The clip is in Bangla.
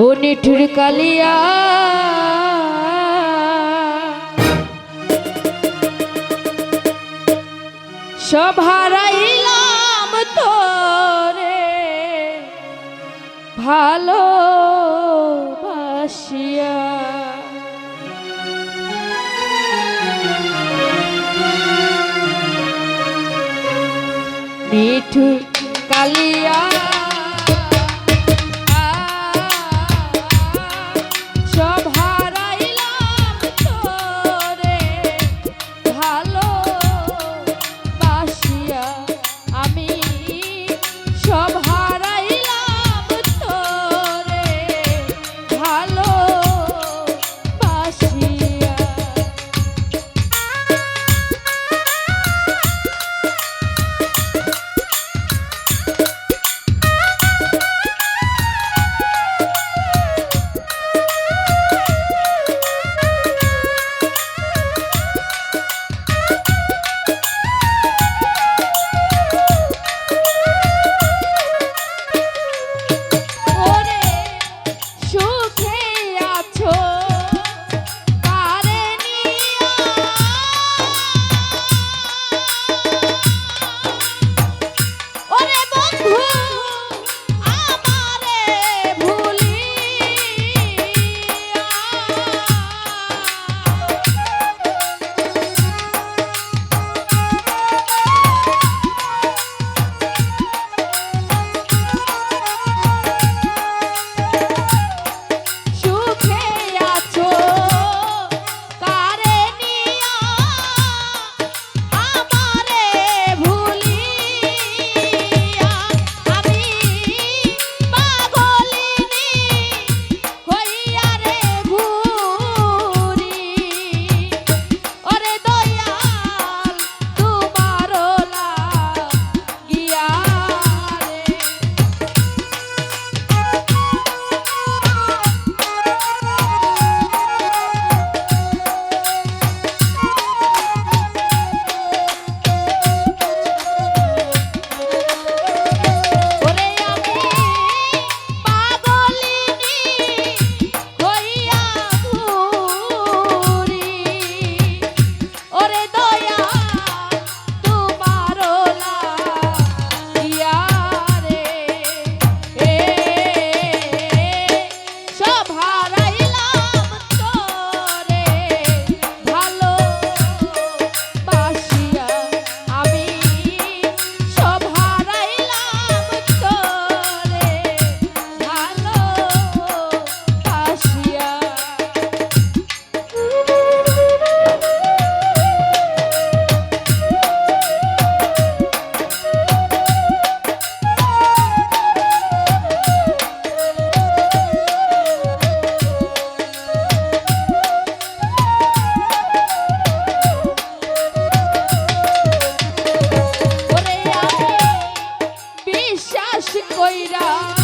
ও নিঠুর কালিয়া। সব হারাইলাম তোরে ভালো মিঠু কালিয়া। मीरा